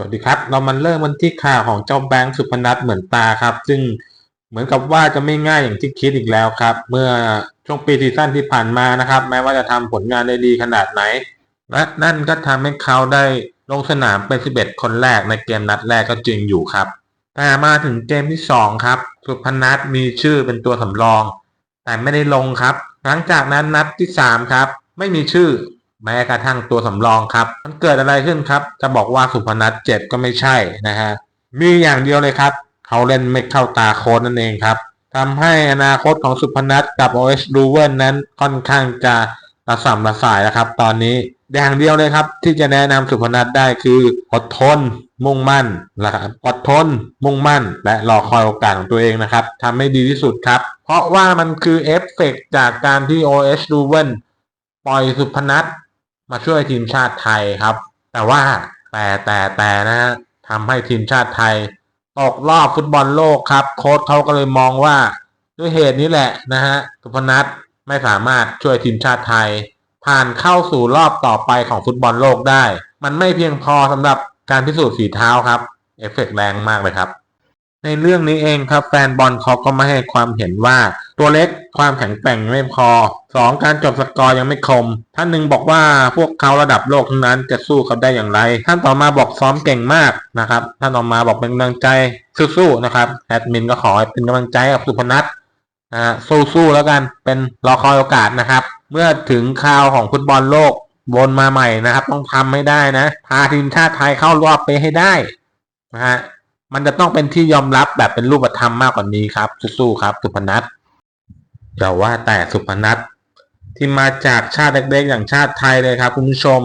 สวัสดีครับ เรามันเริ่มมันที่ข่าวของเจ้าแบงค์สุพนัทเหมือนตาครับ ซึ่งเหมือนกับว่าจะไม่ง่ายอย่างที่คิดอีกแล้วครับ เมื่อช่วงปีซีซั่นที่ผ่านมานะครับ แม้ว่าจะทำผลงานได้ดีขนาดไหน และนั่นก็ทำให้เขาได้ลงสนามเป็น 11 คนแรกในเกมนัดแรกก็จริงอยู่ครับ แต่มาถึงเกมที่ 2 ครับ สุพนัทมีชื่อเป็นตัวสำรอง แต่ไม่ได้ลงครับ หลังจากนั้นนัดที่ 3 ครับ ไม่มีชื่อ แม้กระทั่งตัวสำรองครับ มันเกิดอะไรขึ้นครับ จะบอกว่าสุพนัทเจ็บก็ไม่ใช่นะฮะมีอย่างเดียวเลยครับ เขาเล่นไม่เข้าตาโค้ชนั่นเองครับทำให้อนาคตของสุพนัทกับ OS r u v e n นั้นค่อนข้างจะระส่ำระสายแล้วครับ ตอนนี้อย่างเดียวเลยครับ ที่จะแนะนำสุพนัทได้คืออดทน มุ่งมั่นนะครับอดทน มุ่งมั่น และรอคอยโอกาสของตัวเองนะครับทำให้ดีที่สุดครับ เพราะว่ามันคือเอฟเฟกต์จากการที่ OS r u v e n ปล่อยสุพนัท มาช่วยทีมชาติไทยครับ แต่ว่าแต่แต่แต่นะฮะทำให้ทีมชาติไทยตกรอบฟุตบอลโลกครับ โค้ชเขาก็เลยมองว่าด้วยเหตุนี้แหละนะฮะสุพนัทไม่สามารถช่วยทีมชาติไทย ผ่านเข้าสู่รอบต่อไปของฟุตบอลโลกได้ มันไม่เพียงพอสำหรับการพิสูจน์ฝีเท้าครับ เอฟเฟกต์แรงมากเลยครับ ในเรื่องนี้เองครับแฟนบอลเขาก็ไม่ให้ความเห็นว่า ตัวเล็กความแข็งแกร่งไม่พอสองการจบสกอร์ยังไม่คม ท่านหนึ่งบอกว่าพวกเขาระดับโลกทั้งนั้นจะสู้เขาได้อย่างไร ท่านต่อมาบอกซ้อมเก่งมากนะครับ ท่านต่อมาบอกเป็นกำลังใจสู้ๆนะครับแอดมินก็ขอเป็นกำลังใจกับสุพนัทนะสู้ๆแล้วกันเป็นรอคอยโอกาสนะครับ เมื่อถึงคราวของฟุตบอลโลกวนมาใหม่นะครับ ต้องทำให้ได้นะพาทีมชาติไทยเข้ารอบไปให้ได้นะฮะมันจะต้องเป็นที่ยอมรับแบบเป็นรูปธรรมมากกว่านี้ครับสู้ๆครับสุพนัท อย่าว่าแต่สุพนัทที่มาจากชาติเล็กๆ อย่างชาติไทยเลยครับคุณผู้ชม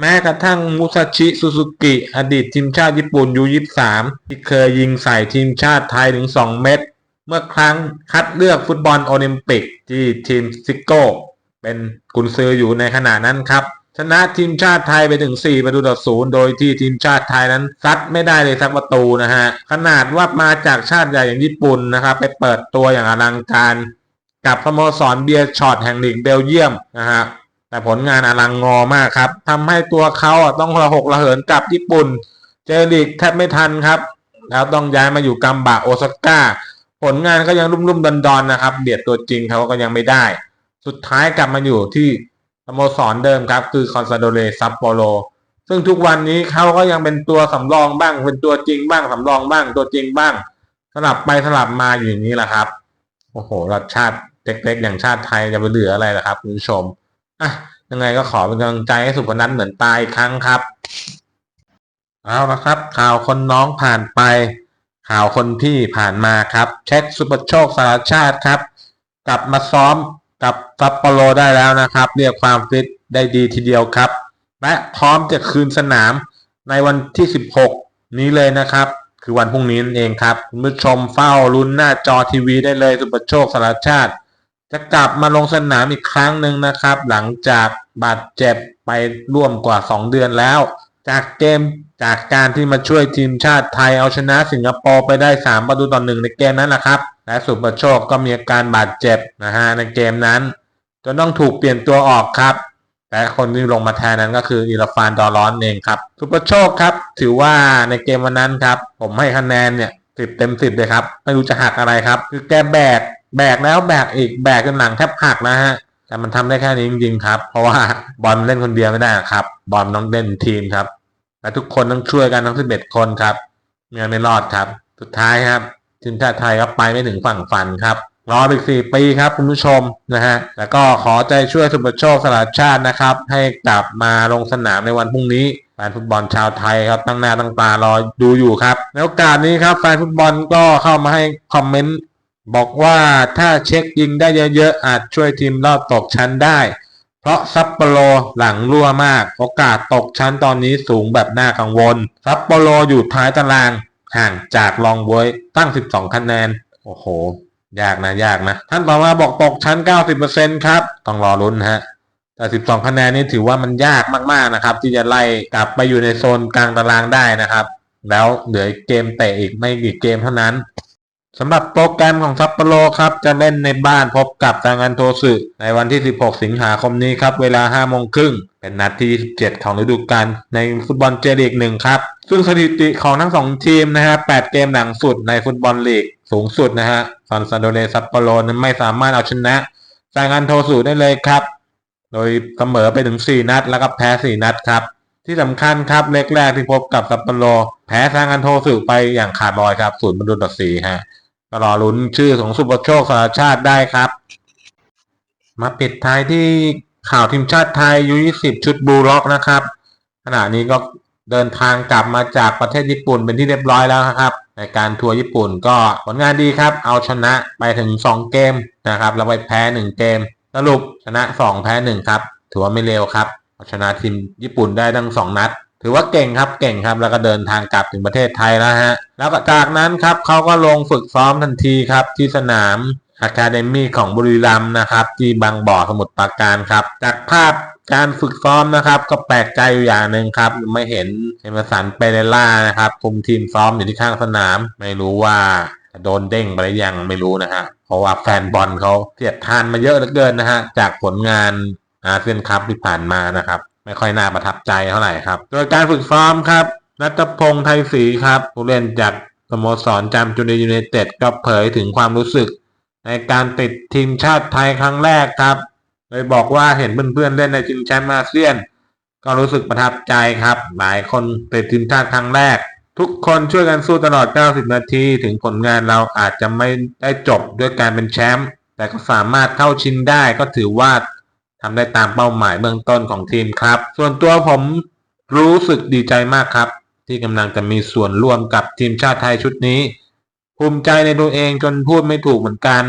แม้กระทั่งมุซาชิซูซูกิอดีตทีมชาติญี่ปุ่นยูยี่สามที่เคยยิงใส่ทีมชาติไทยถึง 2 เม็ดเมื่อครั้งคัดเลือกฟุตบอลโอลิมปิกที่ทีมซิโก้ เป็นกุนซืออยู่ในขณะนั้นครับ ชนะทีมชาติไทยไปถึง 4 ประตูต่อศูนย์โดยที่ทีมชาติไทยนั้นซัดไม่ได้เลยสักประตูนะฮะขนาดว่ามาจากชาติใหญ่อย่างญี่ปุ่นนะครับไปเปิดตัวอย่างอลังการ กับสโมสรเบียร์ช็อตแห่งลีกเบลเยียมนะฮะแต่ผลงานอลังงอมากครับทำให้ตัวเขาต้องระหกระเหินกับญี่ปุ่น เจลีกแทบไม่ทันครับ แล้วต้องย้ายมาอยู่กัมบะโอซาก้า ผลงานก็ยังรุ่มๆดอนๆนะครับเบียดตัวจริงเขาก็ยังไม่ได้ สุดท้ายกลับมาอยู่ที่สโมสรเดิมครับ คือคอนซาโดเรซัปโปโรซึ่งทุกวันนี้เขาก็ยังเป็นตัวสำรองบ้าง เป็นตัวจริงบ้างสำรองบ้างตัวจริงบ้าง สลับไปสลับมาอยู่อย่างนี้แหละครับ โอ้โหรัฐชาติ เล็กๆ อย่างชาติไทยจะไปเหลืออะไรล่ะครับคุณผู้ชมอะยังไงก็ขอเป็นกำลังใจให้สุพนัทเหมือนตายอีกครั้งครับเอาละครับ ข่าวคนน้องผ่านไป ข่าวคนพี่ผ่านมาครับ เช็คสุปโชคสารชาติครับ กลับมาซ้อมกับซัปโปโรได้แล้วนะครับ เรียกความฟิตได้ดีทีเดียวครับ และพร้อมจะคืนสนามในวันที่ 16 นี้เลยนะครับ คือวันพรุ่งนี้นั่นเองครับคุณผู้ชมเฝ้าลุ้นหน้าจอทีวีได้เลยสุปโชคสารชาติ จะกลับมาลงสนามอีกครั้งหนึ่งนะครับ หลังจากบาดเจ็บไปร่วมกว่า 2 เดือนแล้ว จากเกมจากการที่มาช่วยทีมชาติไทยเอาชนะสิงคโปร์ไปได้ 3 ประตูต่อหนึ่งในเกมนั้นแหละครับ และสุประโชคก็มีอาการบาดเจ็บนะฮะในเกมนั้นจนต้องถูกเปลี่ยนตัวออกครับและคนที่ลงมาแทนนั้นก็คืออิราฟานดอร้อนเองครับสุประโชคครับ ถือว่าในเกมวันนั้นครับ ผมให้คะแนนเนี่ยสิบเต็มสิบเลยครับ ไม่รู้จะหักอะไรครับ คือแกแบก แบกแล้วแบกอีกแบกจนหลังแทบหักนะฮะแต่มันทำได้แค่นี้จริงๆครับ เพราะว่าบอลเล่นคนเดียวไม่ได้ครับ บอลต้องเล่นทีมครับ และทุกคนต้องช่วยกันทั้ง11คนครับเมื่อไม่รอดครับ สุดท้ายครับทีมชาติไทยก็ไปไม่ถึงฝั่งฝันครับรออีก4ปีครับคุณผู้ชมนะฮะแล้วก็ขอใจช่วยสุปโชคสลัดชาตินะครับ ให้กลับมาลงสนามในวันพรุ่งนี้แฟนฟุตบอลชาวไทยครับตั้งหน้าตั้งตารอดูอยู่ครับในโอกาสนี้ครับแฟนฟุตบอลก็เข้ามาให้คอมเมนต์ บอกว่าถ้าเช็คยิงได้เยอะๆ อาจช่วยทีมรอดตกชั้นได้ เพราะซัปโปโรหลังรั่วมาก โอกาสตกชั้นตอนนี้สูงแบบน่ากังวล ซัปโปโรอยู่ท้ายตาราง ห่างจากลองบวยตั้ง 12 คะแนน โอ้โห ยากนะยากนะ ท่านต่อมาบอกตกชั้น 90%ครับ ต้องรอลุ้นฮะแต่ 12 คะแนนนี่ถือว่ามันยากมากๆนะครับ ที่จะไล่กลับไปอยู่ในโซนกลางตารางได้นะครับ แล้วเหลือเกมเตะอีกไม่กี่เกมเท่านั้น สำหรับโปรแกรมของซัปโปโรครับจะเล่นในบ้านพบกับซางานโทสึในวันที่ 16 สิงหาคมนี้ครับ เวลา 5 โมงครึ่ง เป็นนัดที่ 17 ของฤดูกาลในฟุตบอลเจลีกหนึ่งครับ ซึ่งสถิติของทั้งสองทีมนะฮะ 8 เกมหลังสุดในฟุตบอลลีกสูงสุดนะฮะซอนซาโดเรซัปโปโรนั้นไม่สามารถเอาชนะซางานโทสึได้เลยครับ โดยเสมอไปถึง 4 นัด แล้วก็แพ้ 4 นัดครับ ที่สำคัญครับเล็กแรกที่พบกับซัปโปโรแพ้ซางานโทสึไปอย่างขาดลอยครับศูนย์ประตูต่อสี่ฮะ รอลุ้นชื่อของสุปโชคสารชาติได้ครับ มาปิดท้ายที่ข่าวทีมชาติไทยยู20 ชุดบูล็อกนะครับ ขณะนี้ก็เดินทางกลับมาจากประเทศญี่ปุ่นเป็นที่เรียบร้อยแล้วครับ ในการทัวร์ญี่ปุ่นก็ผลงานดีครับ เอาชนะไปถึง 2 เกมนะครับแล้วไปแพ้ 1 เกมสรุปชนะ 2 แพ้ 1 ครับ ถือว่าไม่เร็วครับเอาชนะทีมญี่ปุ่นได้ทั้ง 2 นัด ถือว่าเก่งครับเก่งครับแล้วก็เดินทางกลับถึงประเทศไทยแล้วฮะแล้วจากนั้นครับเขาก็ลงฝึกซ้อมทันทีครับที่สนามอะคาเดมี่ของบุรีรัมย์นะครับ ที่บางบ่อสมุทรปราการครับ จากภาพการฝึกซ้อมนะครับ ก็แปลกใจอยู่อย่างหนึ่งครับ ไม่เห็นเอมสันเปเรล่านะครับคุมทีมซ้อมอยู่ที่ข้างสนาม ไม่รู้ว่าโดนเด้งไปหรือยังไม่รู้นะฮะเพราะว่าแฟนบอลเขาเสียดทานมาเยอะเหลือเกินนะฮะจากผลงานอาเซียนคัพที่ผ่านมานะครับไม่ค่อยน่าประทับใจเท่าไหร่ครับ โดยการฝึกซ้อมครับนัทพงษ์ไทยศรีครับผู้เล่นจากสโมสรจำจุนยูไนเต็ดก็เผยถึงความรู้สึก ในการติดทีมชาติไทยครั้งแรกครับ โดยบอกว่าเห็นเพื่อนๆเล่นในชิงแชมป์อาเซียน ก็รู้สึกประทับใจครับ หลายคนติดทีมชาติครั้งแรก ทุกคนช่วยกันสู้ตลอด 90 นาที ถึงผลงานเราอาจจะไม่ได้จบด้วยการเป็นแชมป์แต่ก็สามารถเข้าชิงได้ก็ถือว่า ทำได้ตามเป้าหมายเบื้องต้นของทีมครับ ส่วนตัวผมรู้สึกดีใจมากครับ ที่กำลังจะมีส่วนร่วมกับทีมชาติไทยชุดนี้ ภูมิใจในตัวเองจนพูดไม่ถูกเหมือนกัน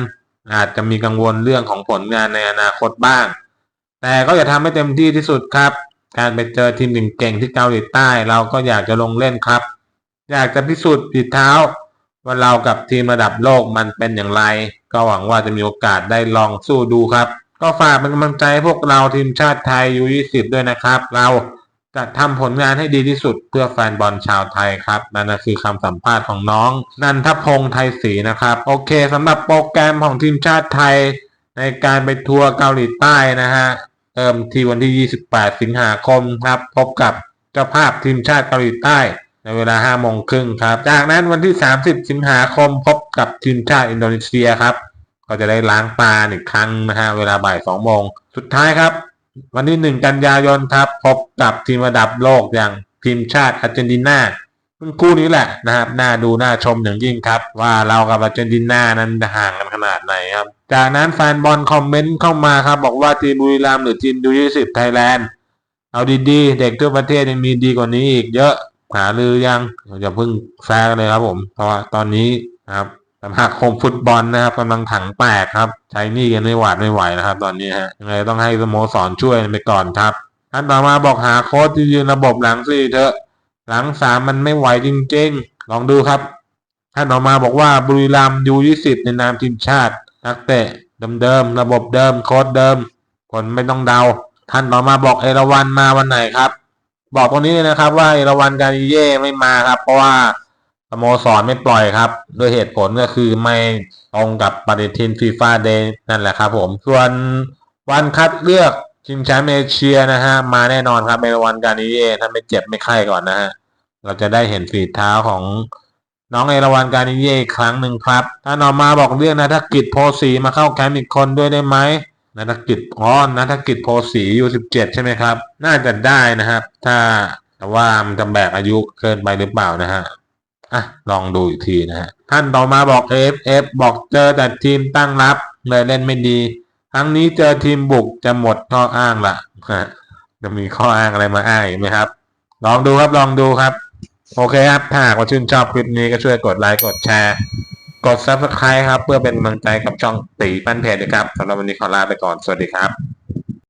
อาจจะมีกังวลเรื่องของผลงานในอนาคตบ้าง แต่ก็จะทำให้เต็มที่ที่สุดครับ การไปเจอทีมเก่งๆที่เกาหลีใต้ เราก็อยากจะลงเล่นครับ อยากจะพิสูจน์ฝีเท้าว่าเรากับทีมระดับโลกมันเป็นอย่างไร ก็หวังว่าจะมีโอกาสได้ลองสู้ดูครับ ก็ฝากเป็นกำลังใจให้พวกเราทีมชาติไทยยู20ด้วยนะครับ เราจะทำผลงานให้ดีที่สุดเพื่อแฟนบอลชาวไทยครับนั่นคือคำสัมภาษณ์ของน้อง นันทพงษ์ไทยศรีนะครับ โอเคสำหรับโปรแกรมของทีมชาติไทย ในการไปทัวร์เกาหลีใต้นะฮะเริ่มที่วันที่ 28 สิงหาคมครับ พบกับเจ้าภาพทีมชาติเกาหลีใต้ ในเวลา5โมงครึ่งครับ จากนั้นวันที่ 30 สิงหาคมพบกับทีมชาติอินโดนีเซียครับ ก็จะได้ล้างตาอีกครั้งนะฮะเวลาบ่าย2โมงสุดท้ายครับ วันที่1กันยายนครับ พบกับทีมระดับโลกอย่างทีมชาติอาร์เจนตินาซึ่งคู่นี้แหละนะครับน่าดูน่าชมอย่างยิ่งครับ ว่าเรากับอาร์เจนตินานั้นห่างกันขนาดไหนครับ จากนั้นแฟนบอลคอมเมนต์เข้ามาครับ บอกว่าทีมบุรีรัมย์หรือทีมดูยี่สิบไทยแลนด์เอาดีๆ เด็กทั่วประเทศยังมีดีกว่านี้อีกเยอะหาลือยังอย่าเพิ่งแซงเลยครับผม เพราะว่าตอนนี้ครับ สมาคมฟุตบอลนะครับกำลังถังแตกครับ ใช้หนี้กันไม่หวาดไม่ไหวนะครับ ตอนนี้ฮะยังไงต้องให้สโมสรช่วยไปก่อนครับท่านต่อมาบอกหาโค้ชที่ยืนระบบหลังสี่เถอะหลังสามมันไม่ไหวจริงๆ ลองดูครับ ท่านออกมาบอกว่าบุรีรัมยูยี่สิบในนามทีมชาติ นักเตะเดิมๆระบบเดิมโค้ดเดิมผลไม่ต้องเดา ท่านต่อมาบอกเอราวันมาวันไหนครับ บอกตรงนี้เลยนะครับว่าเอราวันการิเย่ไม่มาครับ เพราะว่า สโมสรไม่ปล่อยครับ ด้วยเหตุผลก็คือไม่ตรงกับปฏิทินฟีฟ่าเดย์นั่นแหละครับผมส่วนวันคัดเลือกชิงแชมป์เอเชียนะฮะ มาแน่นอนครับเอราวันการิเย่ถ้าไม่เจ็บไม่ไข้ก่อนนะฮะ เราจะได้เห็นฝีเท้าของน้องเอราวันการิเย่ครั้งหนึ่งครับท่านอมาบอกเรื่องนัฐกิจโพสีมาเข้าแคมป์อีกคนด้วยได้ไหมนัฐกิจอ๋อนัฐกิจโพสีอยู่สิบเจ็ดใช่ไหมครับ น่าจะได้นะครับ ถ้าแต่ว่ามันจะแบกอายุเกินไปหรือเปล่านะฮะ อะลองดูอีกทีนะฮะท่านต่อมาบอกเอฟเอฟบอกเจอแต่ทีมตั้งรับเลยเล่นไม่ดี ครั้งนี้เจอทีมบุกจะหมดข้ออ้างละฮะจะมีข้ออ้างอะไรมาอ้างอีกไหมครับ ลองดูครับลองดูครับ โอเคครับถ้าหากว่าชื่นชอบคลิปนี้ก็ช่วยกดไลค์กดแชร์กด subscribe ครับ เพื่อเป็นกำลังใจกับช่องตีปั้นเพจนะครับสำหรับวันนี้ขอลาไปก่อน สวัสดีครับ